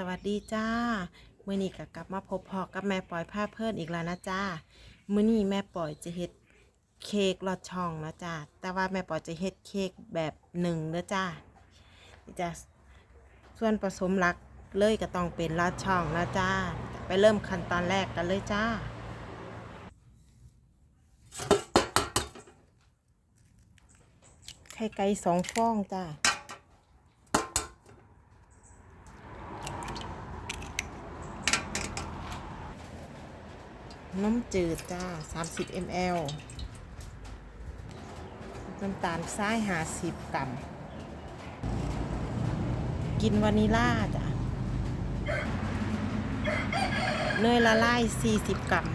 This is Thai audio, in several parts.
สวัสดีจ้ามื้อนี้ก็กลับมาพบพอกับแม่ปล่อยผ้าเพิ่นอีกแล้วนะจ้ามื้อนี้แม่ปล่อยจะเฮ็ดเค้กลอดช่องนะจ้าแต่ว่าแม่ปล่อยจะเฮ็ดเค้กแบบหนึ่งเด้อจ้าจ้าส่วนผสมหลักเลยก็ต้องเป็นลอดช่องนะจ้าไปเริ่มขั้นตอนแรกกันเลยจ้าไข่ไก่สองฟองจ้า น้ำจืดจ้า 30 ml น้ำตาลทราย50กรัม กินวานิลาจ้ะเนยละลาย 40 กรัม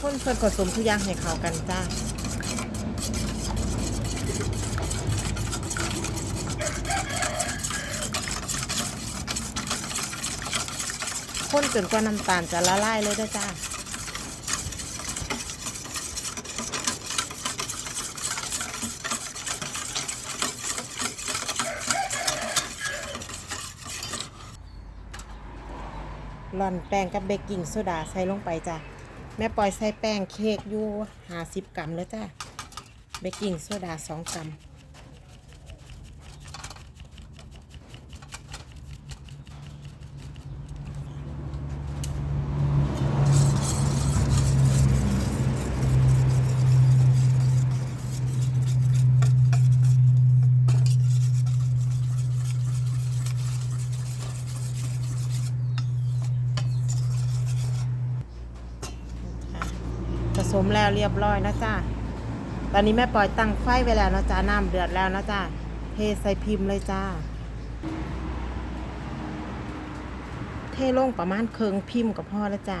คนส่วนผสมทุกอย่างให้เข้ากันจ้า ข้นจนกว่าน้ำตาลจะละลายเลยด้อจ้าหล่อนแป้งกับเบกกิ้งโซดาใส่ลงไปจ้ะแม่ปล่อยใส่แป้งเค้กอยู่ห้าสิบกรัมแล้วจ้ะเบกกิ้งโซดาสองกรัม ผสมแล้วเรียบร้อยนะจ้าตอนนี้แม่ปล่อยตั้งไฟไว้แล้วนะจ้าน้ำเดือดแล้วนะจ้าเทใส่พิมพ์เลยจ้า เทลงประมาณเคืองพิมพ์กับพ่อแล้วจ้า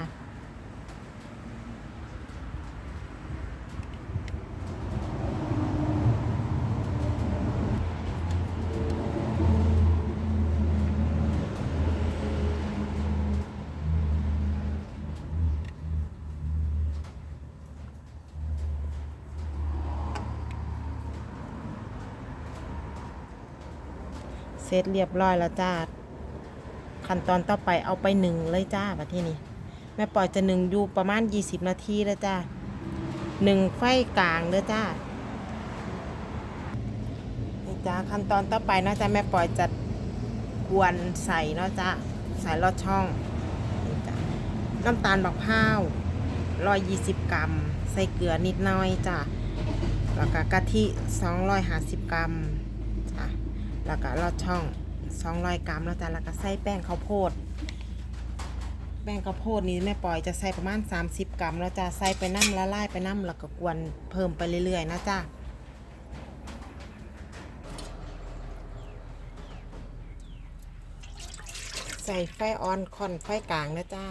เสร็จเรียบร้อยแล้วจ้า ขั้นตอนต่อไปเอาไปหนึ่งเลยจ้าแบบที่นี่แม่ปล่อยจะหนึ่งอยู่ประมาณ 20 นาทีแล้วจ้าหนึ่งไฟกลางเด้อจ้านี่จ้าขั้นตอนต่อไปนาะจ้าแม่ปล่อยจะกวนใส่เนาะจ้าใส่ลอดช่องนี่จ้าน้ำตาลบักพร้าว120กรัม ใส่เกลือนิดหน้อยจ้าแล้วก็กะทิ250กรัมจ้า แล้วก็ลอดช่อง200กรัมแล้วจ้ะแล้วก็ใส่แป้งข้าวโพด แป้งข้าวโพดนี้แม่ปอยจะใส่ประมาณ 30 กรัมแล้วจะใส่ไปน้ำละลายไปน้ำแล้วก็กวนเพิ่มไปเรื่อยๆนะจ้ะใส่ไฟออนคอนไฟกลางนะจ้า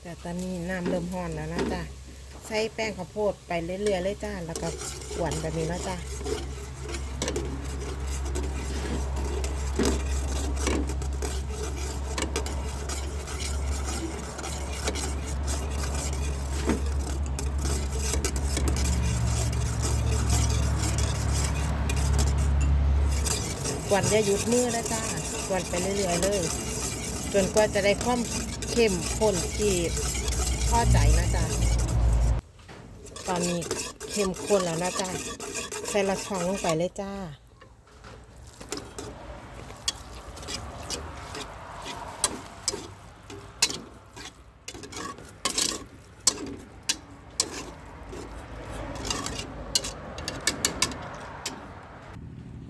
แต่ตอนนี้น้ำเริ่มร้อนแล้วนะจ้ะใส่แป้งข้าวโพดไปเรื่อยๆเลยจ้าแล้วก็กวนแบบนี้นะจ้า กวนอย่าหยุดมือนะจ้ากวนไปเรื่อยๆเลย จนกว่าจะได้ความเข้มข้นที่พอใจนะจ๊ะตอนนี้เข้มข้นแล้วนะจ๊ะใส่ละช้อนลงไปเลยจ้า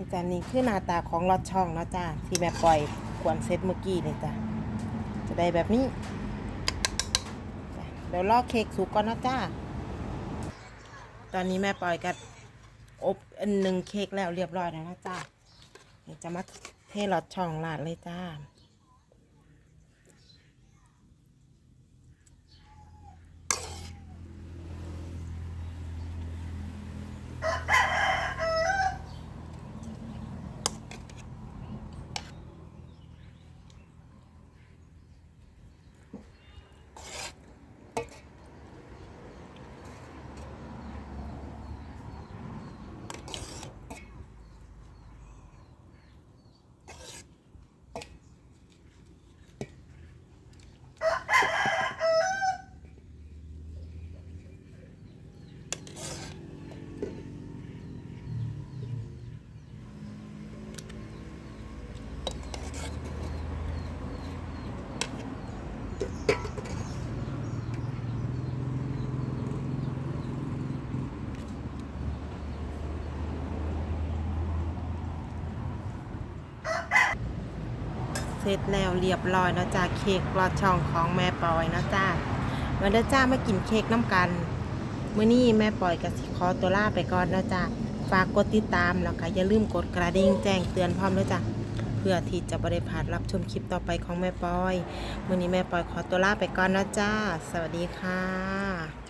นี่จ้ะนี่คือหน้าตาของลอดช่องเนาะจ้าที่แม่ปล่อยกวนเซตเมื่อกี้นี่จ้ะจะได้แบบนี้เดี๋ยวลอกเค้กสุกก่อนนะจ้าตอนนี้แม่ปล่อยกัอบอันหนึ่งเค้กแล้วเรียบร้อยแล้วนะจ้าจะมาเทลอดช่องลาดเลยจ้า ร็จแล้วเรียบร้อยเนาะจ้าเค้กลอดช่องของแม่ปอยเนาะจ้ามาเด้อจ้ามากินเค้กน้ำกันมื้อนี้แม่ปอยกับสิขอตัวล่าไปก่อนเนาะจ้าฝากกดติดตามแล้วก็อย่าลืมกดกระดิ่งแจ้งเตือนพร้อมเด้อจ้าเพื่อที่จะบริพาดรับชมคลิปต่อไปของแม่ปอย มื้อนี้แม่ปอยขอตัวลาไปก่อนนะจ้า สวัสดีค่ะ